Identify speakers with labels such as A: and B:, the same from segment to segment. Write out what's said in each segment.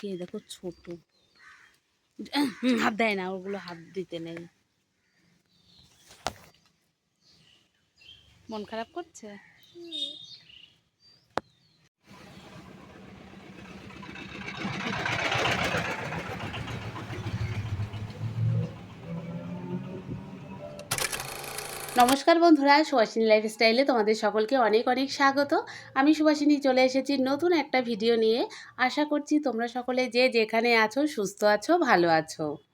A: থেকে দেখো ছোট। হাত দেয় না ওগুলো হাত দিতে নেই। মন খারাপ করছে? নমস্কার বন্ধুরা, সুভাষিনী লাইফস্টাইলে তোমাদের সকলকে অনেক অনেক স্বাগত। আমি সুভাষিনী চলে এসেছি নতুন একটা ভিডিও নিয়ে। আশা করছি তোমরা সকলে যে যেখানে আছো, সুস্থ আছো, ভালো আছো।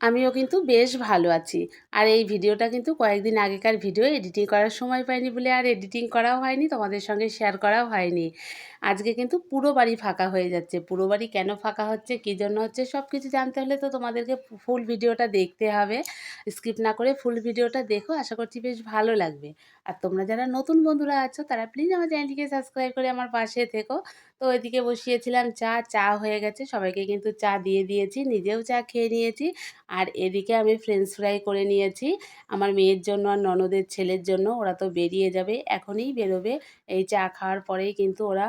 A: আমিও কিন্তু বেশ ভালো আছি। আর এই ভিডিওটা কিন্তু কয়েকদিন আগেকার ভিডিও, এডিটিং করার সময় পাইনি বলে আর এডিটিং করাও হয়নি, তোমাদের সঙ্গে শেয়ার করাও হয়নি। আজকে কিন্তু পুরো বাড়ি ফাঁকা হয়ে যাচ্ছে। পুরো বাড়ি কেন ফাঁকা হচ্ছে, কী জন্য হচ্ছে সব কিছু জানতে হলে তো তোমাদেরকে ফুল ভিডিওটা দেখতে হবে। স্কিপ না করে ফুল ভিডিওটা দেখো, আশা করছি বেশ ভালো লাগবে। আর তোমরা যারা নতুন বন্ধুরা আছো, তারা প্লিজ আমার চ্যানেলটিকে সাবস্ক্রাইব করে আমার পাশে থেকো। তো ওইদিকে বসিয়েছিলাম চা চা হয়ে গেছে। সবাইকে কিন্তু চা দিয়ে দিয়েছি, নিজেও চা খেয়ে নিয়েছি। আর এদিকে আমি ফ্রেঞ্চ ফ্রাই করে নিয়েছি। আমার মেয়ের জন্য আর ননদের ছেলের জন্য, ওরা তো বেরিয়ে যাবে, এখনই বেরোবে। এই চা খাওয়ার পরেই কিন্তু ওরা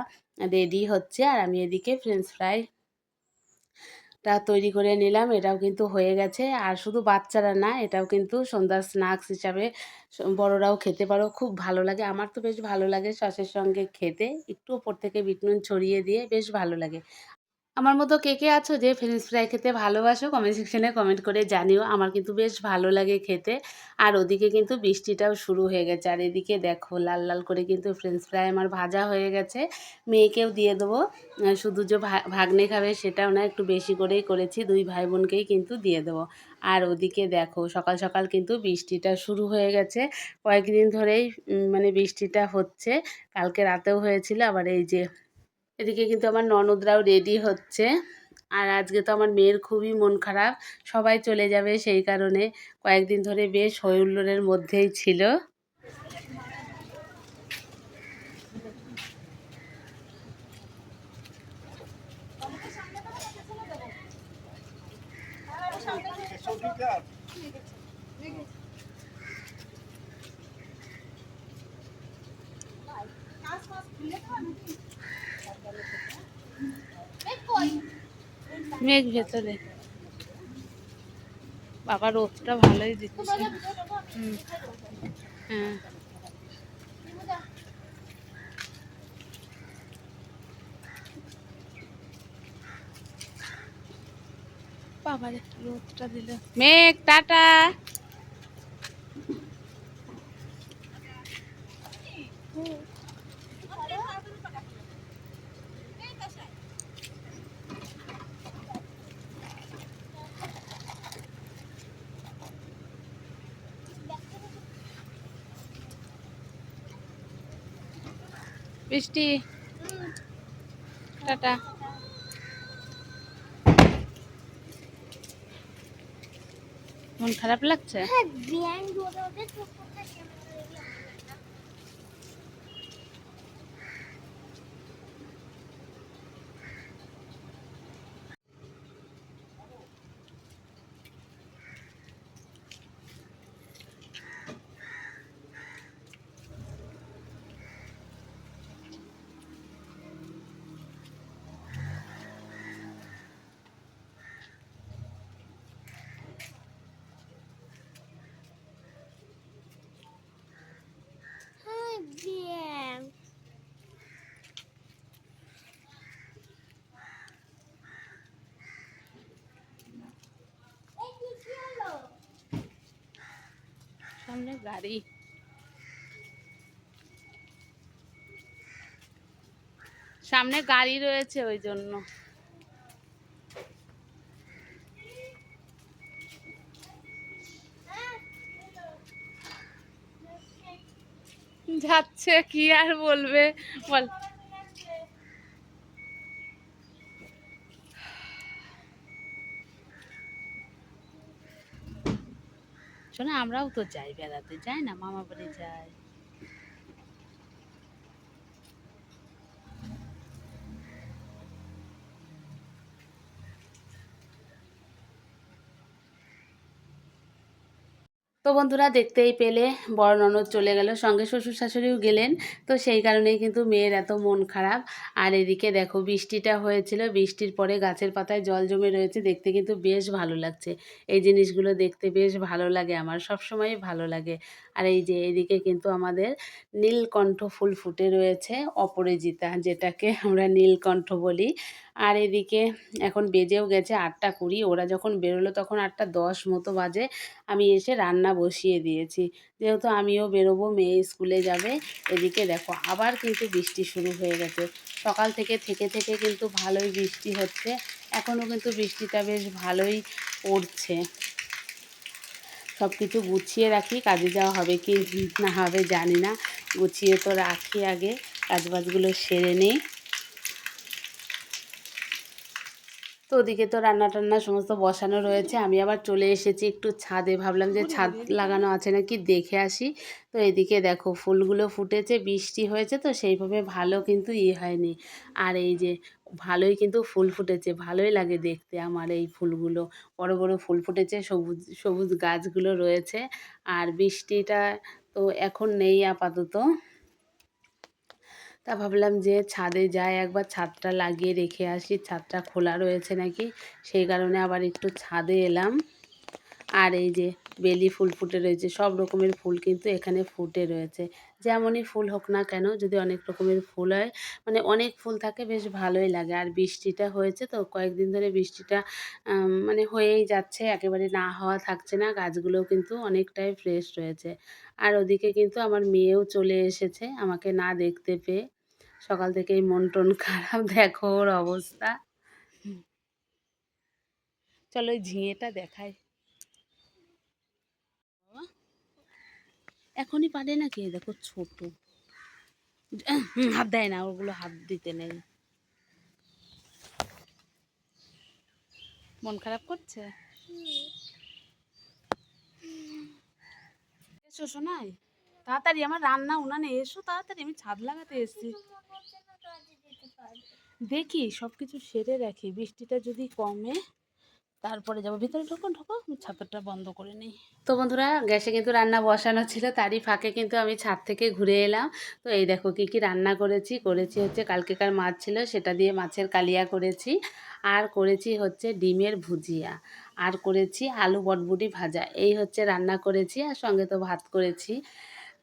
A: রেডি হচ্ছে। আর আমি এদিকে ফ্রেঞ্চ ফ্রাই টা তৈরি করে নিলাম, এটাও কিন্তু হয়ে গেছে। আর শুধু বাচ্চারা না, এটাও কিন্তু সন্ধ্যার স্ন্যাক্স হিসাবে বড়রাও খেতে পারো, খুব ভালো লাগে। আমার তো বেশ ভালো লাগে সসের সঙ্গে খেতে। একটু ওপর থেকে বিটনুন ছড়িয়ে দিয়ে বেশ ভালো লাগে। আমার মতো কে কে আছো যে ফ্রেঞ্চ ফ্রাই খেতে ভালোবাসো কমেন্ট সেকশনে কমেন্ট করে জানিও। আমার কিন্তু বেশ ভালো লাগে খেতে। আর ওদিকে কিন্তু বৃষ্টিটাও শুরু হয়ে গেছে। আর এদিকে দেখো, লাল লাল করে কিন্তু ফ্রেঞ্চ ফ্রাই আমার ভাজা হয়ে গেছে। মেয়েকেও দিয়ে দেবো। শুধু যে ভাগ্নে খাবে সেটাও না, একটু বেশি করেই করেছি। দুই ভাই বোনকেই কিন্তু দিয়ে দেবো। আর ওদিকে দেখো, সকাল সকাল কিন্তু বৃষ্টিটা শুরু হয়ে গেছে। কয়েকদিন ধরেই মানে বৃষ্টিটা হচ্ছে। কালকে রাতেও হয়েছিল। আবার এই যে এদিকে কিন্তু আমার ননদরাও রেডি হচ্ছে। আর আজকে তো আমার মেয়ের খুবই মন খারাপ, সবাই চলে যাবে সেই কারণে কয়েকদিন ধরে বেশ হৈহুল্লোড়ের মধ্যেই ছিল। মেঘ ভেতরে। বাবা রোদটা ভালোই দিচ্ছে। হ্যাঁ। রোদটা দিল। মেঘ টাটা। বৃষ্টি। টাটা। মন খারাপ লাগছে?
B: হ্যাঁ ব্যাং এই কি কি হলো
A: সামনে গাড়ি সামনে গাড়ি রয়েছে ওই জন্য। যাচ্ছে কি আর বলবে? বল। শোনো আমরাও তো যাই বেড়াতে যাই না? মামা বাড়ি যাই। তো বন্ধুরা দেখতেই পেলে, বড় ননদ চলে গেল, সঙ্গে শ্বশুর শাশুড়িও গেলেন। তো সেই কারণেই কিন্তু মেয়ের এত মন খারাপ। আর এদিকে দেখো, বৃষ্টিটা হয়েছিল, বৃষ্টির পরে গাছের পাতায় জল জমে রয়েছে, দেখতে কিন্তু বেশ ভালো লাগছে। এই জিনিসগুলো দেখতে বেশ ভালো লাগে আমার সব সময় ভালো লাগে। আর এই যে এদিকে কিন্তু আমাদের নীলকণ্ঠ ফুল ফুটে রয়েছে, অপরাজিতা যেটাকে আমরা নীলকণ্ঠ বলি। আর এদিকে এখন বেজেও গেছে আটটা কুড়ি, ওরা যখন বেরোলো তখন আটটা দশ মতো বাজে। আমি এসে রান্না বসিয়ে দিয়েছি। যেহেতু আমিও বেরোবো, মেয়ে স্কুলে যাবে, এদিকে দেখো আবার কিন্তু বৃষ্টি শুরু হয়ে গেছে। সকাল থেকে থেকে থেকে কিন্তু ভালোই বৃষ্টি হচ্ছে এখনও কিন্তু বৃষ্টিটা বেশ ভালোই পড়ছে। সব কিছু গুছিয়ে রাখি, কাজে যাওয়া হবে কি না হবে জানি না। গুছিয়ে তো রাখি আগে কাজবাজগুলো সেরে নিই। তো ওদিকে তো রান্না টান্না সমস্ত বসানো রয়েছে। আমি আবার চলে এসেছি একটু ছাদে। ভাবলাম যে ছাদ লাগানো আছে নাকি দেখে আসি। তো এদিকে দেখো ফুলগুলো ফুটেছে, বৃষ্টি হয়েছে তো সেইভাবে ভালো কিন্তু ইয়ে হয়নি। আর এই যে ভালোই কিন্তু ফুল ফুটেছে, ভালোই লাগে দেখতে আমার এই ফুলগুলো। বড় বড় ফুল ফুটেছে, সবুজ সবুজ গাছগুলো রয়েছে। আর বৃষ্টিটা তো এখন নেই আপাতত। তা ভাবলাম যে ছাদে যাই, একবার ছাদটা লাগিয়ে রেখে আসি। ছাদটা খোলা রয়েছে নাকি? সেই কারণে আবার একটু ছাদে এলাম। আর এই যে বেলি ফুল ফুটে রয়েছে, সব রকমের ফুল কিন্তু এখানে ফুটে রয়েছে। যেমনই ফুল হোক না কেন, যদি অনেক রকমের ফুল হয় মানে অনেক ফুল থাকে, বেশ ভালোই লাগে। আর বৃষ্টিটা হয়েছে তো, কয়েকদিন ধরে বৃষ্টিটা মানে হয়েই যাচ্ছে, একেবারে না হওয়া থাকছে না, গাছগুলোও কিন্তু অনেকটাই ফ্রেশ রয়েছে। আর ওদিকে কিন্তু আমার মেয়েও চলে এসেছে, আমাকে না দেখতে পেয়ে। সকাল থেকেই মন টন খারাপ, দেখো ওর অবস্থা। চলো ওই ঝিঙেটা দেখাই বাবা, এখনই পারে না কে দেখো ছোট। হাত দেয় না, ওগুলো হাত দিতে নেই। মন খারাপ করছে? এসো শোনাই তাড়াতাড়ি আমার রান্না উনানে এসো, তাড়াতাড়ি আমি ছাদ লাগাতে এসেছি। দেখি সব কিছু সেরে রাখি, বৃষ্টিটা যদি কমে তারপরে যাব। ভিতরে ঢোকো ঢোকো ছাতরটা বন্ধ করে নিই। তো বন্ধুরা, গ্যাসে কিন্তু রান্না বসানো ছিল, তারই ফাঁকে কিন্তু আমি ছাদ থেকে ঘুরে এলাম। তো এই দেখো কী কী রান্না করেছি। করেছি হচ্ছে, কালকেকার মাছ ছিল, সেটা দিয়ে মাছের কালিয়া করেছি। আর করেছি হচ্ছে ডিমের ভুজিয়া। আর করেছি আলু বটবুটি ভাজা। এই হচ্ছে রান্না করেছি, আর সঙ্গে তো ভাত করেছি।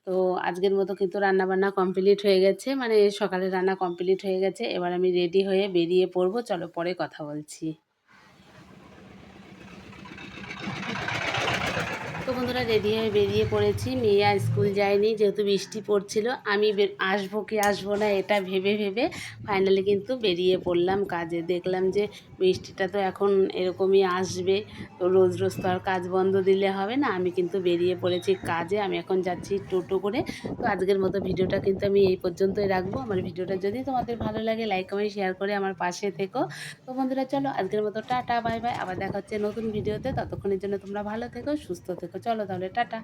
A: তো আজকের মতো কিন্তু রান্না বান্না কমপ্লিট হয়ে গেছে। মানে সকালে রান্না কমপ্লিট হয়ে গেছে। এবার আমি রেডি হয়ে বেরিয়ে পড়ব। চলো পরে কথা বলছি। বন্ধুরা রেডি হয়ে বেরিয়ে পড়েছি। মেয়ে স্কুল যায়নি, যেহেতু বৃষ্টি পড়ছিল। আমি আসব কি আসব না এটা ভেবে ভেবে ফাইনালি কিন্তু বেরিয়ে পড়লাম কাজে। দেখলাম যে বৃষ্টিটা তো এখন এরকমই আসবে। তো রোজ রোজ তো আর কাজ বন্ধ দিলে হবে না। আমি কিন্তু বেরিয়ে পড়েছি কাজে। আমি এখন যাচ্ছি টোটো করে। তো আজকের মতো ভিডিওটা কিন্তু আমি এই পর্যন্তই রাখব। আমার ভিডিওটা যদি তোমাদের ভালো লাগে লাইক কমেন্ট শেয়ার করে আমার পাশে থেকো। তো বন্ধুরা, চলো আজকের মতো টাটা বাই বাই আবার দেখা হচ্ছে নতুন ভিডিওতে। ততক্ষণের জন্য তোমরা ভালো থেকো, সুস্থ থেকো। চলো তাহলে টাটা।